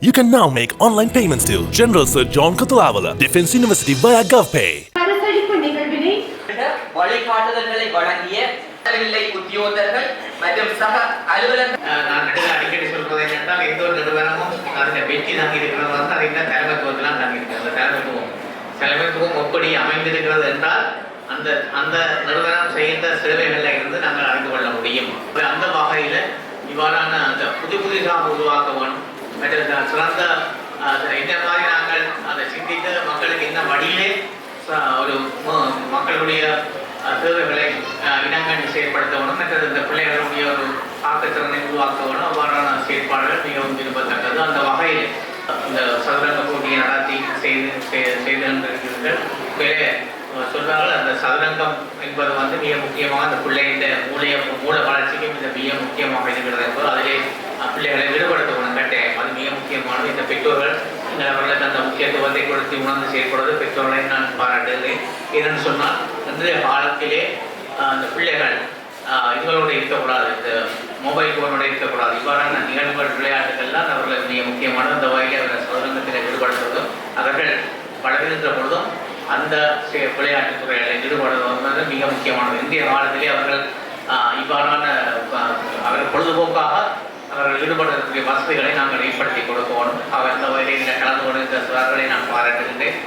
You can now make online payments to General Sir John Kotulavala, Defense University via GovPay. அரசளிப்பு நிகழ்வினை வழிகாட்டுதல்களை வழங்கிய நிலை உத்தியோகர்கள் மற்றும் சக அலுவலர்கள் அஹ் நான் நடுக அடிக்கடி சொல்வது என்னென்றால் எந்த ஒரு நிறுவனமும் அதில் வெற்றி தாங்கி இருக்கிறது வந்து அது இந்த தலைமைத்துவத்திலாம் தாங்கி இருக்கிறது அந்த தலைமைத்துவம் தலைமைத்துவம் எப்படி அமைந்திருக்கிறது என்றால் அந்த அந்த நிறுவனம் செய்கின்ற சேவைகளில் இருந்து நாங்கள் அறிந்து கொள்ள முடியும். அந்த வகையில் இவ்வாறான அந்த புது புதிதாக உருவாக்க வேணும் மற்ற சிறந்த என்ன மாதிரி நாங்கள் அதை சிந்தித்து மக்களுக்கு இந்த வழியிலே ஒரு மக்களுடைய தேவைகளை இனங்கண்டு செயற்படுத்தணும் மற்றது இந்த பிள்ளைகளுடைய ஒரு ஆக்கத்திறனை உருவாக்கணும் அவ்வாறான செயற்பாடுகள் மிகவும் விரும்பத்தக்கது. அந்த வகையில் இந்த சதுரங்க போட்டியை நடத்தி செய்து செய்து கொண்டிருக்கிறீர்கள் வேறு சொல்வார்கள் அந்த சதுரங்கம் என்பது வந்து மிக முக்கியமாக அந்த பிள்ளையின் மூளைய மூல வளர்ச்சிக்கும் இந்த மிக முக்கியமாக இருக்கிறது என்பது. அதிலே பிள்ளைகளை ஈடுபடுத்தணும் கட்டாயம் அது மிக முக்கியமானது இந்த பெற்றோர்கள் இந்த அவர்களுக்கு அந்த முக்கியத்துவத்தை கொடுத்து உணர்ந்து செயல்படுவது பெற்றோர்களை நான் பாராட்டுகிறேன். ஏனென்று சொன்னால் இன்றைய காலத்திலே அந்த பிள்ளைகள் இவர்களோடு இருக்கக்கூடாது இந்த மொபைல் ஃபோனோட இருக்கக்கூடாது. இவ்வாறான நிகழ்வுகள் விளையாட்டுகள்லாம் அவர்களுக்கு மிக முக்கியமான அந்த வகையில் அவர்கள் சதுரங்கத்தில் ஈடுபடுத்துவதும் அவர்கள் வளர்கின்ற பொழுதும் அந்த செ- விளையாட்டுத் துறைகளில் ஈடுபடுவது மிக முக்கியமானது. இந்திய காலத்திலே அவர்கள் இவ்வாறான அவர்கள் பொழுதுபோக்காக அவர்கள் ஈடுபடுவதற்குரிய வசதிகளை நாங்கள் ஏற்படுத்தி கொடுக்கணும். அவர் இந்த வகையில் கலந்து கொண்டிருந்த சுவர்களை நான் பாராட்டுகின்றேன்.